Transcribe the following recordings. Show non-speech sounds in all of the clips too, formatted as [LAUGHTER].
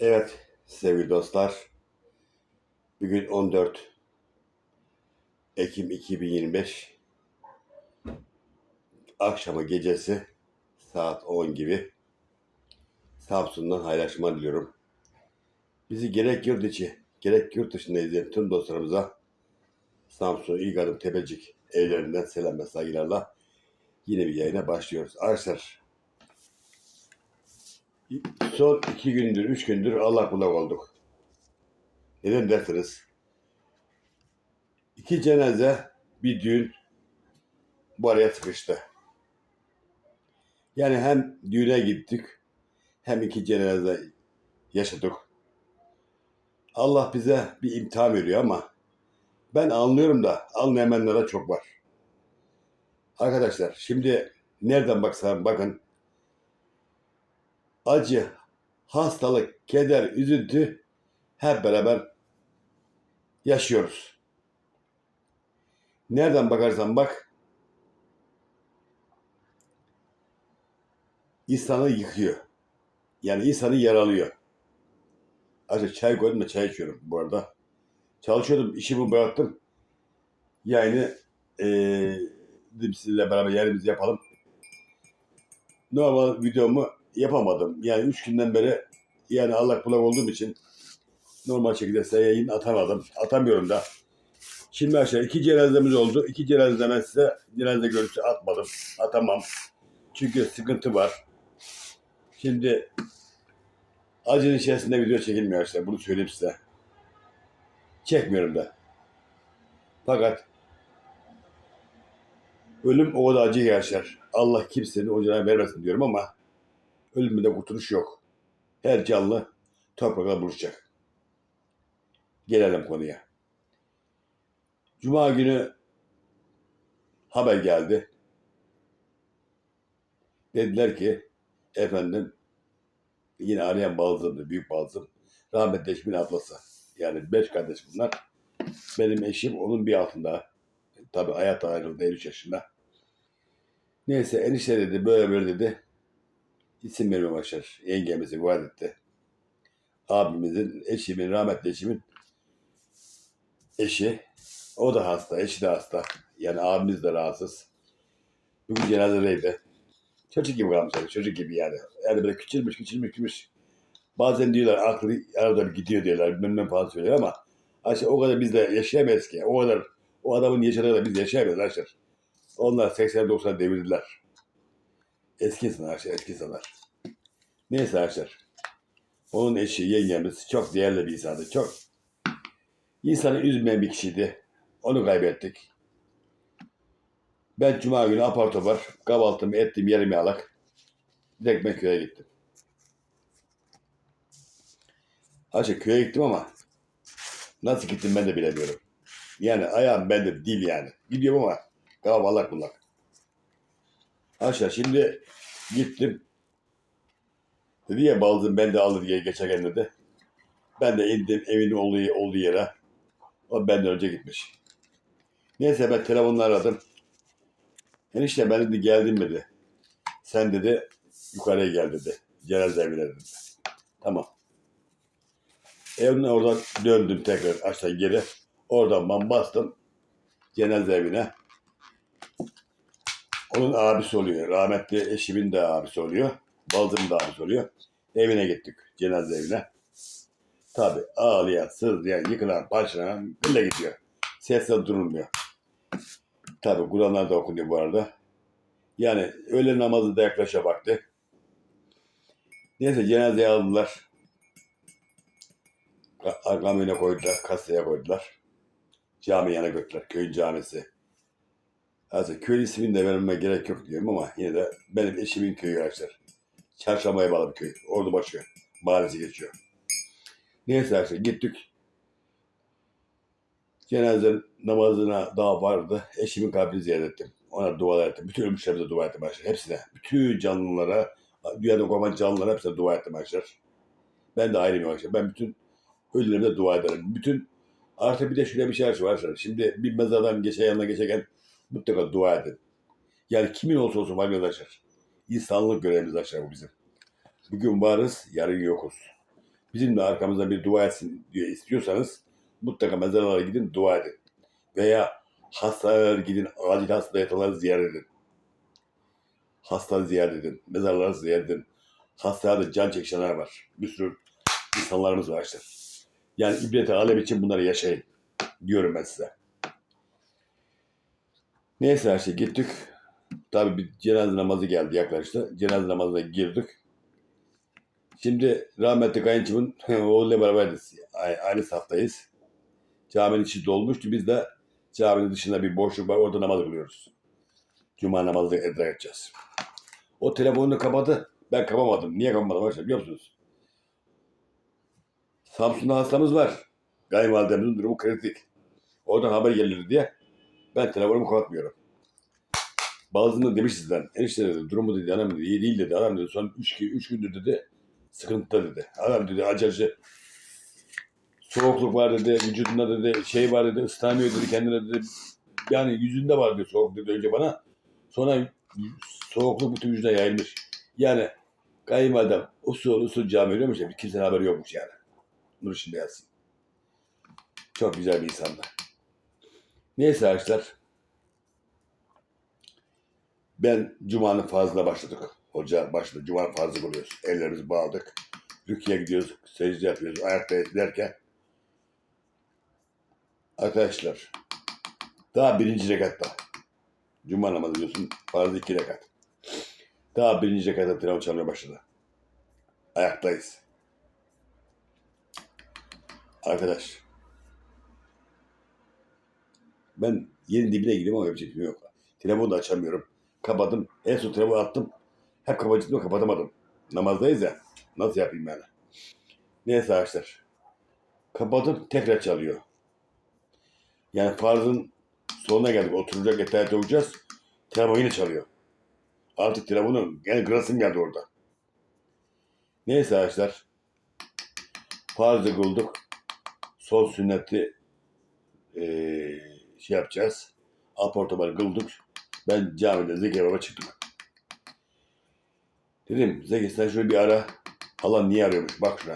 Evet sevgili dostlar. Bugün 14 Ekim 2025 akşamı gecesi saat 10 gibi Samsun'dan hayırlaşma diliyorum. Bizi gerek yurt içi gerek yurt dışında izleyen tüm dostlarımıza Samsun İlk Tepecik evlerinden selam ve saygılarla yine bir yayına başlıyoruz. Arkadaşlar son iki gündür, üç gündür Allah kulak olduk. Neden dersiniz? İki cenaze, bir düğün bu araya sıkıştı. Yani hem düğüne gittik, hem iki cenaze yaşadık. Allah bize bir imtihan veriyor ama ben anlıyorum da anlayamayanlara çok var. Arkadaşlar şimdi nereden baksan bakın acı, hastalık, keder, üzüntü hep beraber yaşıyoruz. Nereden bakarsan bak insanı yıkıyor. Yani insanı yaralıyor. Acı çay koydum da çay içiyorum bu arada. Çalışıyordum, işimi bıraktım. Yani eee dedim sizinle beraber yerimizi yapalım. Normal videomu yapamadım. Yani üç günden beri yani Allah kulak olduğum için normal şekilde size yayın atamadım. Atamıyorum da. Şimdi aşağı iki cenazemiz oldu. İki cenazeden size cenaze görüntüsü atmadım. Atamam. Çünkü sıkıntı var. Şimdi acının içerisinde video çekilmiyor işte. Bunu söyleyeyim size. Çekmiyorum da. Fakat ölüm o kadar acı yaşar. Allah kimsenin o vermesin diyorum ama ölümünde kurtuluş yok. Her canlı toprakla buluşacak. Gelelim konuya. Cuma günü haber geldi. Dediler ki efendim yine arayan bazımdı, büyük bazım. Rahmetli eşimin ablası. Yani beş kardeş bunlar. Benim eşim onun bir altında. Tabii hayat ayrıldı 53 yaşında. Neyse enişte dedi böyle böyle dedi. İsim vermeye başlar. Yengemizi vaat etti. Abimizin, eşimin, rahmetli eşimin eşi. O da hasta, eşi de hasta. Yani abimiz de rahatsız. Bugün cenazedeydi. Çocuk gibi kalmışlar, çocuk gibi yani. Yani böyle küçülmüş, küçülmüş, küçülmüş. Bazen diyorlar aklı arada bir gidiyor diyorlar, bilmem ne falan söylüyor ama Ayşe o kadar biz de yaşayamayız ki. O kadar o adamın yaşadığı da biz yaşayamayız Ayşe. Onlar 80-90 devirdiler. Eski insanlar Ayşe, eski insanlar. Neyse Ayşe. Onun eşi, yengemiz çok değerli bir insandı. Çok insanı üzmeyen bir kişiydi. Onu kaybettik. Ben cuma günü apar topar kahvaltımı ettim yerimi alak. Direkt köye gittim. Ayşe köye gittim ama nasıl gittim ben de bilemiyorum. Yani ayağım bende değil yani. Gidiyorum ama kahvalak bullak. Ayşe şimdi gittim. Dedi ya baldızım ben de alır diye geçerken dedi. Ben de indim evin olduğu, olduğu yere. O benden önce gitmiş. Neyse ben telefonla aradım. Enişte ben dedi geldim dedi. Sen dedi yukarıya gel dedi. Cenaze evine dedi. Tamam. Evine oradan döndüm tekrar aşağı geri. Oradan ben bastım cenaze evine. Onun abisi oluyor. Rahmetli eşimin de abisi oluyor. Baldızımın da abisi oluyor. Evine gittik. Cenaze evine. Tabi ağlayan, sızlayan, yıkılan, başlayan böyle gidiyor. Sesle durulmuyor. Tabi Kur'anlar da okunuyor bu arada. Yani öğle namazı da yaklaşa baktı. Neyse cenazeye aldılar. Ka- Kamyona koydular, kasaya koydular. Cami yana götürdüler, köyün camisi. Aslında köy ismini de vermeme gerek yok diyorum ama yine de benim eşimin köyü arkadaşlar. Çarşamba'ya bağlı bir köy. Ordu başı mahallesi geçiyor. Neyse arkadaşlar gittik. Cenaze namazına daha vardı. Eşimin kabrini ziyaret ettim. Ona dua ettim. Bütün ölmüşlerimize dua ettim arkadaşlar. Hepsine. Bütün canlılara, dünyada kopan canlılara hepsine dua ettim arkadaşlar. Ben de ayrıyım arkadaşlar. Ben bütün ölülerime dua ederim. Bütün artı bir de şöyle bir şey var. Şimdi bir mezardan geçen yanına geçerken mutlaka dua edin. Yani kimin olsa olsun arkadaşlar. İnsanlık görevimiz arkadaşlar bu bizim. Bugün varız, yarın yokuz. bizim de arkamızda bir dua etsin diye istiyorsanız mutlaka mezarlara gidin dua edin. Veya hastalara gidin, acil hasta yatanları ziyaret edin. Hasta ziyaret edin, mezarları ziyaret edin. Hastanede can çekişenler var. Bir sürü insanlarımız var işte. Yani ibret alem için bunları yaşayın diyorum ben size. Neyse her şey gittik. Tabii bir cenaze namazı geldi yaklaştı. Cenaze namazına girdik. Şimdi rahmetli kayınçımın [LAUGHS] oğluyla beraberiz. Ay- Aynı saftayız. Caminin içi dolmuştu. Biz de caminin dışında bir boşluk var. Orada namaz kılıyoruz. Cuma namazı idrak edeceğiz. O telefonunu kapadı. Ben kapamadım. Niye kapamadım arkadaşlar biliyor musunuz? Samsun'da hastamız var. Kayınvalidemizin durumu kritik. Oradan haber gelir diye ben telefonumu kapatmıyorum. Bazılarında demiş sizden. Enişte dedi durumu dedi anam dedi iyi değil dedi. Adam dedi son 3 üç gündür dedi sıkıntıda dedi. Adam dedi acıcı soğukluk var dedi. Vücudunda dedi şey var dedi. ıslanıyor dedi kendine dedi. Yani yüzünde var diyor soğuk dedi önce bana. Sonra soğukluk bütün vücuda yayılmış. Yani kayınvalidem usul usul cami veriyormuş ya kimsenin haberi yokmuş yani. Nur içinde yatsın. Çok güzel bir insandı. Neyse arkadaşlar. Ben Cuma'nın fazla başladık. Hoca başladı. Cuma farzı kılıyoruz. Ellerimizi bağladık. Rüküye gidiyoruz. Secde yapıyoruz. Ayaktayız derken. Arkadaşlar. Daha birinci rekatta. Cuma namazı diyorsun. Farzı iki rekat. Daha birinci rekatta telefon çalmaya başladı. Ayaktayız. Arkadaş. Ben yerin dibine gireyim ama yapacak şey yok. Telefonu da açamıyorum. Kapadım. En son telefonu attım. Hep kapatıcıydım ama kapatamadım. Namazdayız ya. Nasıl yapayım yani? Neyse arkadaşlar. Kapadım tekrar çalıyor. Yani farzın sonuna geldik. Oturacak etayet olacağız. Telefon yine çalıyor. Artık telefonu yani kırasım geldi orada. Neyse arkadaşlar. Farzı kıldık. Son sünneti eee, şey yapacağız. Aportamanı kıldık. Ben camide Zeki Baba çıktım. Dedim Zeki sen şöyle bir ara. Allah niye arıyormuş bak şuna.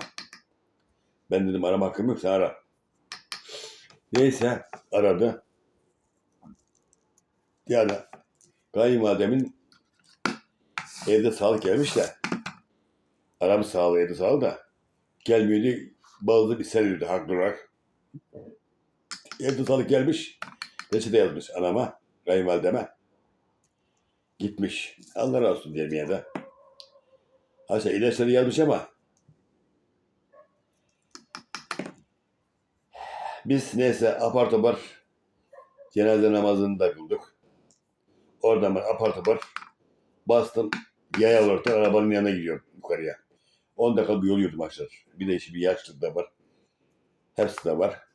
Ben dedim arama hakkım yok sen ara. Neyse aradı. Yani kayınvalidemin evde sağlık gelmiş de aramız sağlığı evde sağlığı da gelmiyordu. Bazı bir seriyordu haklı olarak. Evde sağlık gelmiş. Reçete yazmış anama, kayınvalideme. Gitmiş. Allah razı olsun diyelim ya da. Haşa ilaçları yazmış ama biz neyse apar topar cenaze namazını da kıldık. Oradan ben apar topar bastım. Yaya olarak da arabanın yanına gidiyorum yukarıya. 10 dakika bir yol yürüdüm arkadaşlar. Bir de işi bir yaşlı da var. Hepsi de var.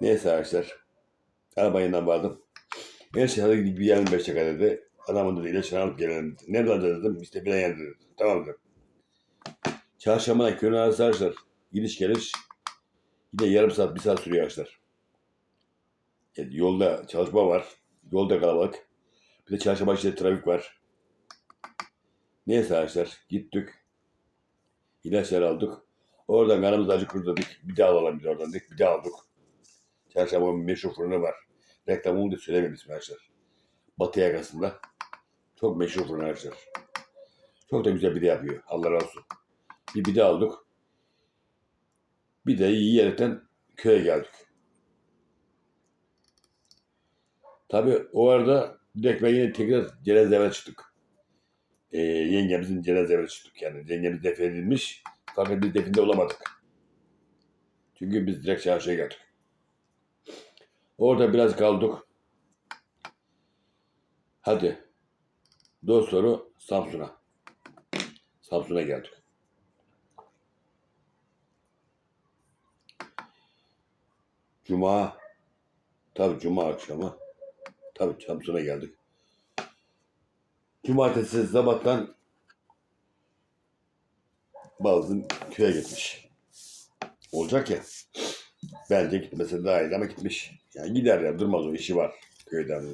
Neyse arkadaşlar. Arabanın yanına vardım. Her şey hadi gidip bir yiyelim beş dakika dedi. Adamın dedi ilaçını alıp gelelim. Nerede alacağız dedim. İşte filan yerde dedi. Tamam dedim. Çarşamba köyün arası arkadaşlar. Gidiş geliş. Yine yarım saat bir saat sürüyor arkadaşlar. Yani yolda çalışma var. Yolda kalabalık. Bir de çarşamba işte trafik var. Neyse arkadaşlar gittik. İlaçlar aldık. Oradan kanımız acı kurdu. Bir daha alalım biz oradan dedik. Bir daha aldık. Çarşamba'nın meşhur fırını var. Reklamını da söylemem ismi arkadaşlar. Batı yakasında. Çok meşhur fırın arkadaşlar. Çok da güzel bir de yapıyor. Allah razı olsun. Bir bide aldık. Bir de yiyerekten köye geldik. Tabii o arada direkt ben yine tekrar cenazeye çıktık. Ee, yengemizin cenazeye çıktık yani. Yengemiz defnedilmiş. Fakat biz definde olamadık. Çünkü biz direkt çarşıya geldik. Orada biraz kaldık. Hadi. Dost soru Samsun'a. Samsun'a geldik. Cuma. Tabii Cuma akşamı. Tabii Samsun'a geldik. Cumartesi sabahtan bazı köye gitmiş. Olacak ya. Bence gitmese daha iyi ama gitmiş. Yani gider ya durmaz o işi var köyden.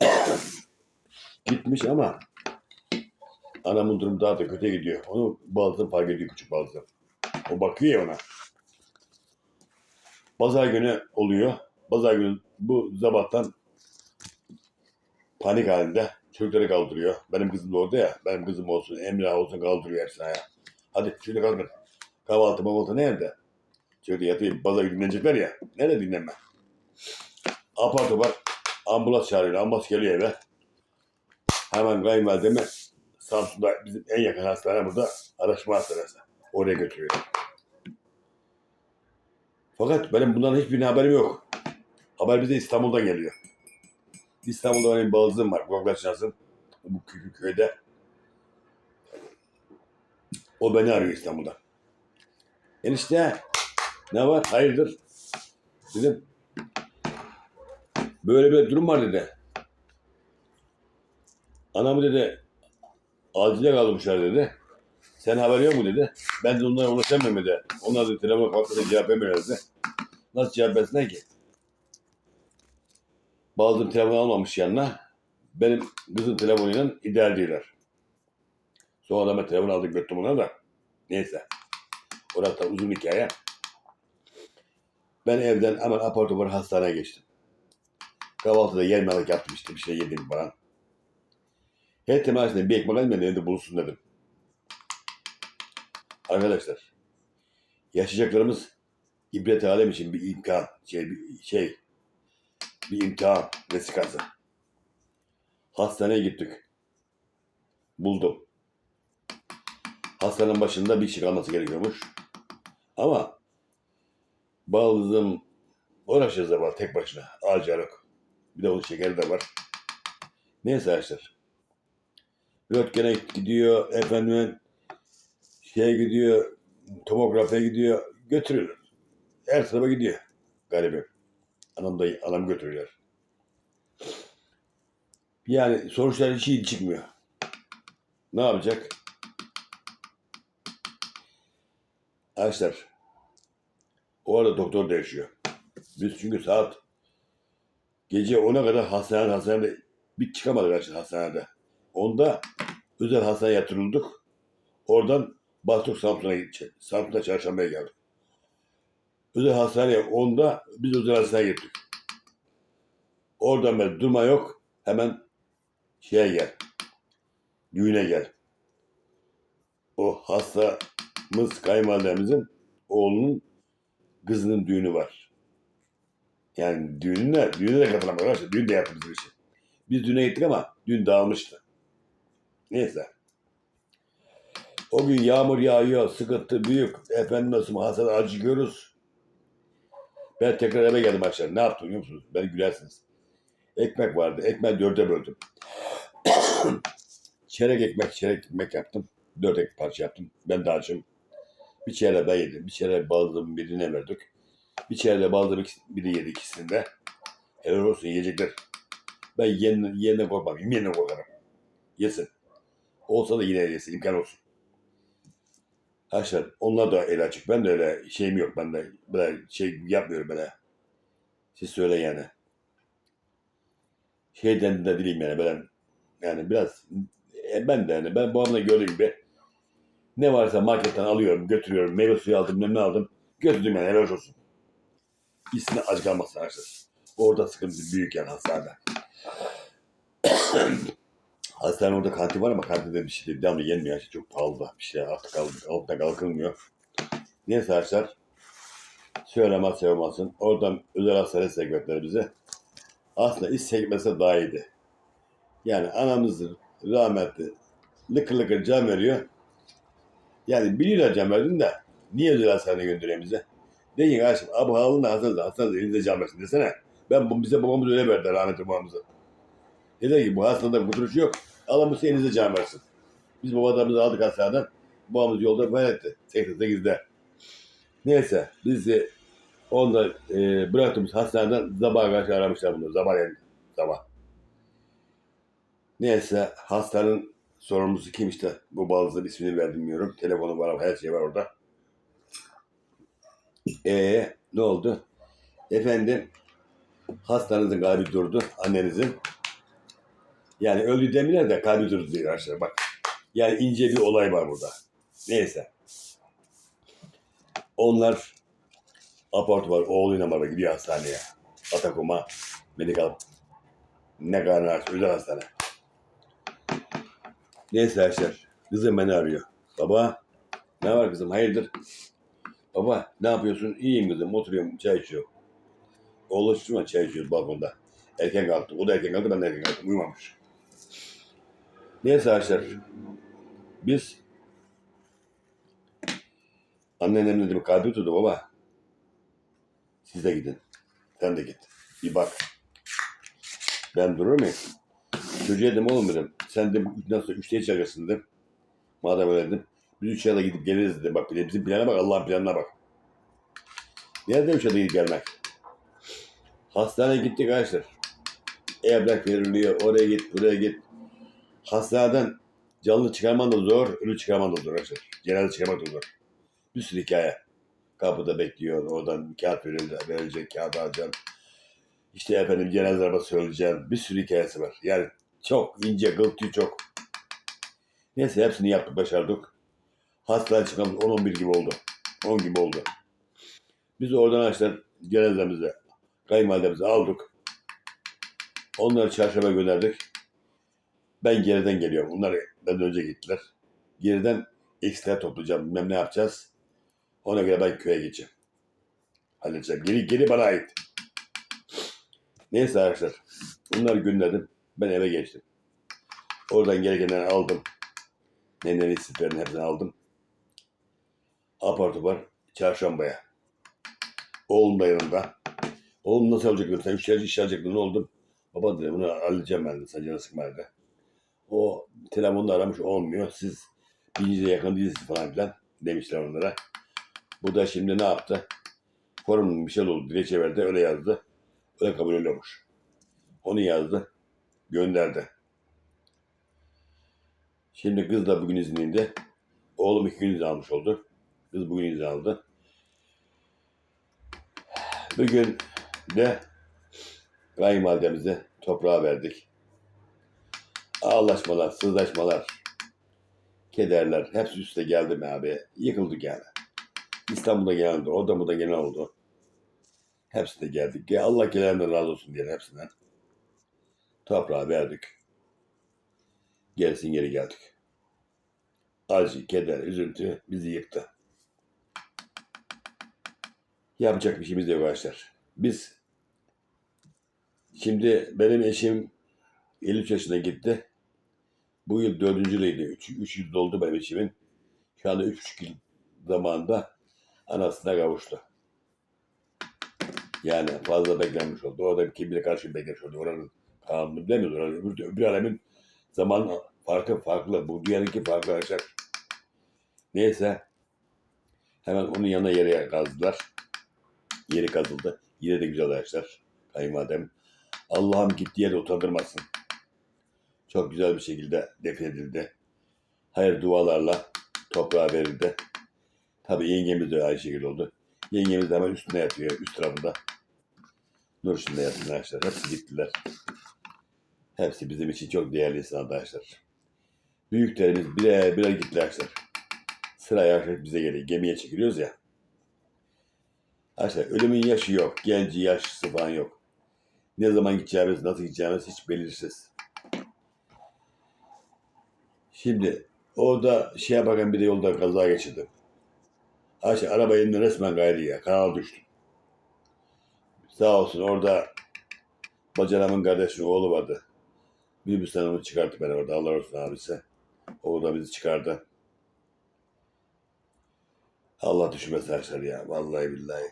[COUGHS] gitmiş ama Anamın durumu daha da kötü gidiyor. Onu bazı fark ediyor küçük bazı. O bakıyor ya ona. Pazar günü oluyor. Pazar günü bu zabattan panik halinde çocukları kaldırıyor. Benim kızım da orada ya. Benim kızım olsun, Emre olsun kaldırıyor hepsini ayağa. Hadi şimdi kalkın. Kahvaltı mahvaltı nerede? Şöyle yatayım. Günü dinlenecekler ya. Nerede dinlenme? Apar topar ambulans çağırıyor. Ambulans geliyor eve. Hemen kayınvalidemi Samsun'da bizim en yakın hastane burada araştırma hastanesi. Oraya götürüyor. Fakat benim bundan hiçbir haberim yok. Haber bize İstanbul'dan geliyor. İstanbul'da benim balızım var. Kulaklar çınlasın. Bu küçük köyde. O beni arıyor İstanbul'da. Enişte ne var? Hayırdır? Dedim. Böyle bir durum var dedi. Anamı dedi acile kaldırmışlar dedi. Sen haber yok mu dedi. Ben de onlara ulaşamıyorum dedi. Onlar da telefona kalktı cevap dedi. Nasıl cevap versinler ki? Bazım telefon almamış yanına. Benim kızın telefonuyla ideal değiller. Sonra ben telefon aldık götürdüm ona da. Neyse. Orası da uzun hikaye. Ben evden hemen apar topar hastaneye geçtim. Kahvaltıda yemelik yaptım işte bir şey yedim falan. Her temasında bir ekmek da evde bulunsun dedim. Arkadaşlar, yaşayacaklarımız ibret alem için bir imkan, şey, bir, şey, bir imtihan vesikası. Hastaneye gittik. Buldum. Hastanın başında bir kişi kalması gerekiyormuş. Ama bağlılığım uğraşacağız var tek başına. Ağacı yok. Bir de onun şekeri de var. Neyse arkadaşlar. Röntgen'e gidiyor, efendim şeye gidiyor, tomografiye gidiyor, götürüyorlar. Her tarafa gidiyor garibim. Anam da anam götürüyorlar. Yani sonuçlar hiç iyi çıkmıyor. Ne yapacak? Arkadaşlar o arada doktor değişiyor. Biz çünkü saat gece 10'a kadar hastanede hastanede bir çıkamadık arkadaşlar hastanede. Onda özel hastaneye yatırıldık. Oradan bastık Samsun'a gidecek. Samsun'a çarşambaya geldik. Özel hastaneye onda biz özel hastaneye gittik. Oradan ben durma yok. Hemen şeye gel. Düğüne gel. O hastamız kayınvalidemizin oğlunun kızının düğünü var. Yani düğününe, düğüne de katılamadık arkadaşlar. Düğün de yaptı bizim için. Biz düğüne gittik ama düğün dağılmıştı. Neyse. O gün yağmur yağıyor, sıkıntı büyük. Efendim nasıl hasar acıyoruz. Ben tekrar eve geldim akşam. Ne yaptım biliyor musunuz? Beni gülersiniz. Ekmek vardı. Ekmeği dörde böldüm. [COUGHS] çeyrek ekmek, çeyrek ekmek yaptım. Dört ekmek parça yaptım. Ben de. Bir çeyrek ben yedim. Bir çeyrek bazlığımın birine verdik. Bir çeyrek bazlığım biri yedi ikisini de. Helal olsun yiyecekler. Ben yeniden, yeniden korkmam. Yeniden korkarım. Yesin. Olsa da yine yesin. imkan olsun. Arkadaşlar onlar da el açık. Ben de öyle şeyim yok. Ben de böyle şey yapmıyorum böyle. Siz söyle yani. Şeyden de değilim yani ben yani biraz e, ben de yani ben babamla gördüğüm gibi ne varsa marketten alıyorum götürüyorum meyve suyu aldım ne aldım götürdüm yani helal olsun. İçine acı kalmasın arkadaşlar. Orada sıkıntı büyük yani hastanede. [COUGHS] Hastane orada kantin var ama kantinde bir şey değil. Devamlı yenmiyor. Şey çok pahalı da bir şey. Artık alt, altta kalkılmıyor. Neyse arkadaşlar. Söylemez sevmezsin. Oradan özel hastane segmentleri bize. Aslında iş segmesi daha iyiydi. Yani anamız rahmetli lıkır lıkır can veriyor. Yani biliyorlar verdin de niye özel hastaneye gönderiyor bize? Deyin kardeşim abi halında hastanız hastanız elinize can versin desene. Ben bu- bize babamız öyle verdi rahmetli babamıza. Dedi ki bu hastada kurtuluş yok. Allah bu elinize can. Biz babalarımızı aldık hastaneden. Babamız yolda vefat etti. 88'de. Neyse biz de onda e, bıraktığımız hastaneden sabaha karşı aramışlar bunu. Sabah yani. Sabah. Neyse hastanın sorumlusu kim işte. Bu bazı ismini bilmiyorum. Telefonu var her şey var orada. Ee ne oldu? Efendim hastanızın kalbi durdu. Annenizin. Yani öldü demiyorlar da kalbi durdu diyor arkadaşlar bak. Yani ince bir olay var burada. Neyse. Onlar apart var. Oğluyla baba gidiyor hastaneye. Atakum'a medikal ne kadar özel hastane. Neyse arkadaşlar. Kızım beni arıyor. Baba ne var kızım hayırdır? Baba ne yapıyorsun? İyiyim kızım oturuyorum çay içiyorum. Oğlu çıkma çay içiyoruz balkonda. Erken kalktı. O da erken kalktı ben de erken kalktım. Uyumamış. Neyse arkadaşlar. Biz anneannem dedim kalbi tuttu baba. Siz de gidin. Sen de git. Bir bak. Ben durur muyum? Çocuğa dedim oğlum dedim. Sen de nasıl üçte çıkacaksın dedim. Madem öyle dedim. Biz üç yılda gidip geliriz dedim. Bak bizim plana bak Allah'ın planına bak. Nerede üç yılda gidip gelmek? Hastaneye gittik arkadaşlar. Evrak veriliyor. Oraya git, buraya git. Hastaneden canlı çıkarman da zor, ölü çıkarman da zor arkadaşlar. Cenaze çıkarmak da zor. Bir sürü hikaye. Kapıda bekliyor. Oradan kağıt verilecek, verilecek kağıt alacaksın. İşte efendim cenaze arabası söyleyeceğim. Bir sürü hikayesi var. Yani çok ince, gıltı çok. Neyse hepsini yaptık, başardık. Hastaneye çıkmamız 10-11 gibi oldu. 10 gibi oldu. Biz oradan arkadaşlar cenazemizi, kayınvalidemizi aldık. Onları çarşamba gönderdik. Ben geriden geliyorum. Onlar benden önce gittiler. Geriden ekstra toplayacağım. Bilmem ne yapacağız. Ona göre ben köye geçeceğim. Halledeceğim. Geri, geri bana ait. Neyse arkadaşlar. Bunları gönderdim. Ben eve geçtim. Oradan gerekenleri aldım. Nenenin isimlerini hepsini aldım. Apar topar çarşambaya. Oğlum da yanımda. Oğlum nasıl alacaktın? Sen üç iş alacaktın. Ne oldu? Baba dedi bunu halledeceğim ben de. Sen canı sıkma dedi. O telefonda aramış olmuyor. Siz birinci yakın değilsiniz falan filan demişler onlara. Bu da şimdi ne yaptı? Forumun bir şey oldu. Dilekçe verdi. Öyle yazdı. Öyle kabul ediyormuş. Onu yazdı. Gönderdi. Şimdi kız da bugün izninde. Oğlum iki gün izin almış oldu. Kız bugün izin aldı. Bugün de kayınvalidemize toprağa verdik. Ağlaşmalar, sızlaşmalar, kederler hepsi üste geldi mi abi? Yıkıldık yani. İstanbul'da gelen orada burada gelen oldu. Hepsi de geldik. Ya Allah gelenden razı olsun diyelim hepsinden. Toprağa verdik. Gerisin geri geldik. Acı, keder, üzüntü bizi yıktı. Yapacak bir şeyimiz yok arkadaşlar. Biz şimdi benim eşim 53 yaşına gitti. Bu yıl dördüncü yılıydı. Üç, üç yıl doldu benim eşimin. Şu anda üç buçuk yıl zamanında anasına kavuştu. Yani fazla beklenmiş oldu. Orada kimliğe karşı beklemiş oldu. Oranın kanunu bilemiyoruz. Oranın öbür, öbür alemin zaman farkı farklı. Bu dünyanınki farklı arkadaşlar. Neyse. Hemen onun yanına yere kazdılar. Yeri kazıldı. Yine de güzel arkadaşlar. Kayınvalidem. Allah'ım gittiği yere utandırmasın. Çok güzel bir şekilde defnedildi. Hayır dualarla toprağa verildi. Tabii yengemiz de aynı şekilde oldu. Yengemiz de hemen üstüne yatıyor, üst tarafında. Nur içinde yatıyor arkadaşlar. Hepsi gittiler. Hepsi bizim için çok değerli insan arkadaşlar. Büyüklerimiz birer birer gittiler arkadaşlar. Sıra yavaş bize geliyor. Gemiye çekiliyoruz ya. Arkadaşlar ölümün yaşı yok. Genci yaşlısı falan yok. Ne zaman gideceğimiz, nasıl gideceğimiz hiç belirsiz. Şimdi orada şeye bakın bir de yolda kaza geçirdim. Ayşe araba elimden resmen ya. Kanal düştü. Sağ olsun orada bacanamın kardeşinin oğlu vardı. Minibüsten onu çıkarttı beni orada. Allah olsun abisi. O da bizi çıkardı. Allah düşmesin arkadaşlar ya. Vallahi billahi.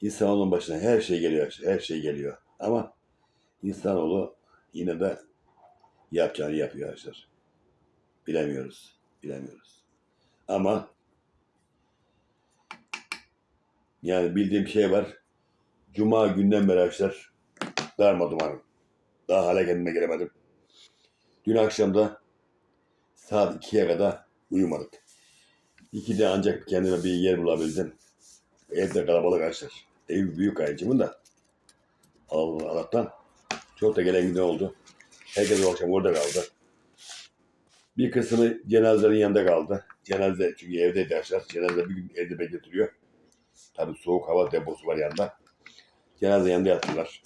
İnsanoğlunun başına her şey geliyor. Her şey geliyor. Ama insanoğlu yine de yapacağını yapıyor arkadaşlar. Bilemiyoruz. Bilemiyoruz. Ama yani bildiğim şey var. Cuma günden beri arkadaşlar darma dumanım. Daha hala kendime gelemedim. Dün akşam da saat 2'ye kadar uyumadık. 2'de ancak kendime bir yer bulabildim. Evde kalabalık arkadaşlar. Ev büyük ayıcımın da. Allah Allah'tan. Çok da gelen giden oldu. Herkes o akşam orada kaldı. Bir kısmı cenazelerin yanında kaldı. Cenaze çünkü evdeydi arkadaşlar. Cenaze bir gün evde bekletiliyor. Tabii soğuk hava deposu var yanında. Cenaze yanında yattılar.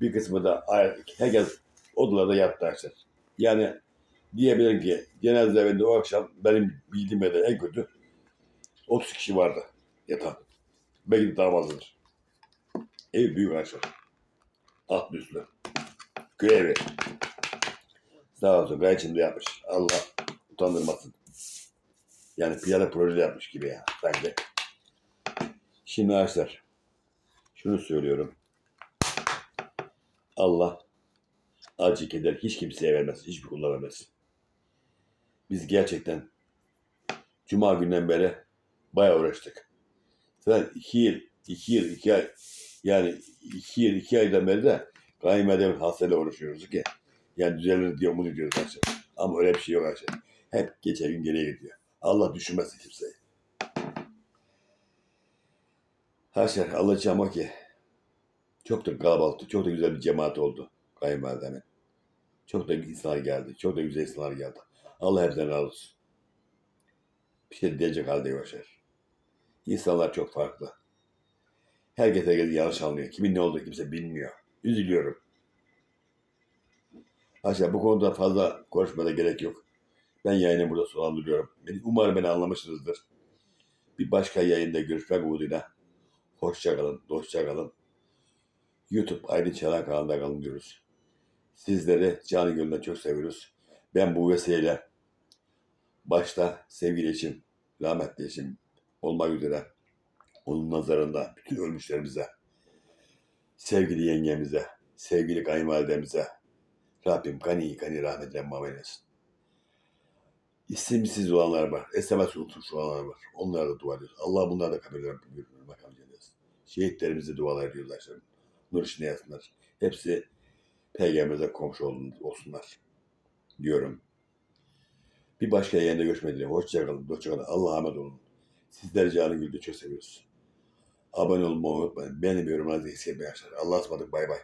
Bir kısmı da herkes odalarda yattı arkadaşlar. Yani diyebilirim ki cenaze evinde o akşam benim bildiğim kadarıyla en kötü 30 kişi vardı yatan. Belki de daha fazladır. Ev büyük arkadaşlar. Alt üstlü. Köy evi. Sağ olsun gayet içinde yapmış. Allah utandırmasın. Yani piyade proje yapmış gibi ya sanki. Şimdi arkadaşlar şunu söylüyorum. Allah acı keder hiç kimseye vermez. Hiçbir kula vermez. Biz gerçekten Cuma günden beri bayağı uğraştık. Zaten iki yıl, iki yıl, iki ay yani iki yıl, iki aydan beri de kayınvalidemin hastayla uğraşıyoruz ki. Yani düzelir diye umut ediyoruz arkadaşlar. Ama öyle bir şey yok arkadaşlar. Hep geçen gün geriye gidiyor. Allah düşünmez kimseyi. Arkadaşlar alacağım o ki çok da kalabalıktı. Çok da güzel bir cemaat oldu kayınvalidemin. Çok da insanlar geldi. Çok da güzel insanlar geldi. Allah hepsinden razı olsun. Bir şey diyecek halde yok arkadaşlar. İnsanlar çok farklı. Herkes herkes yanlış anlıyor. Kimin ne olduğunu kimse bilmiyor. Üzülüyorum. Arkadaşlar bu konuda fazla konuşmada gerek yok. Ben yayını burada sonlandırıyorum. Umarım beni anlamışsınızdır. Bir başka yayında görüşmek umuduyla. Hoşça kalın, dostça kalın. YouTube Aydın Çalan kanalında kalın diyoruz. Sizleri canı gönülden çok seviyoruz. Ben bu vesileyle başta sevgili eşim, rahmetli eşim olmak üzere onun nazarında bütün ölmüşlerimize, sevgili yengemize, sevgili kayınvalidemize Rabbim kani kani rahmetle muamele etsin. İsimsiz olanlar var, SMS unutmuş olanlar var. Onlara da dua ediyoruz. Allah bunları da kabul eder. Bakalım. Şehitlerimize dualar ediyoruz arkadaşlar. Nur içinde yatsınlar. Hepsi peygamberimize komşu olsunlar diyorum. Bir başka yayında görüşmek dileğiyle. Hoşçakalın. Hoşçakalın. Allah'a emanet olun. Sizleri canı gülde çok seviyoruz. Abone olmayı unutmayın. Beğenip yorumlarınızı eksik etmeyin arkadaşlar. Allah'a ısmarladık. Bay bay.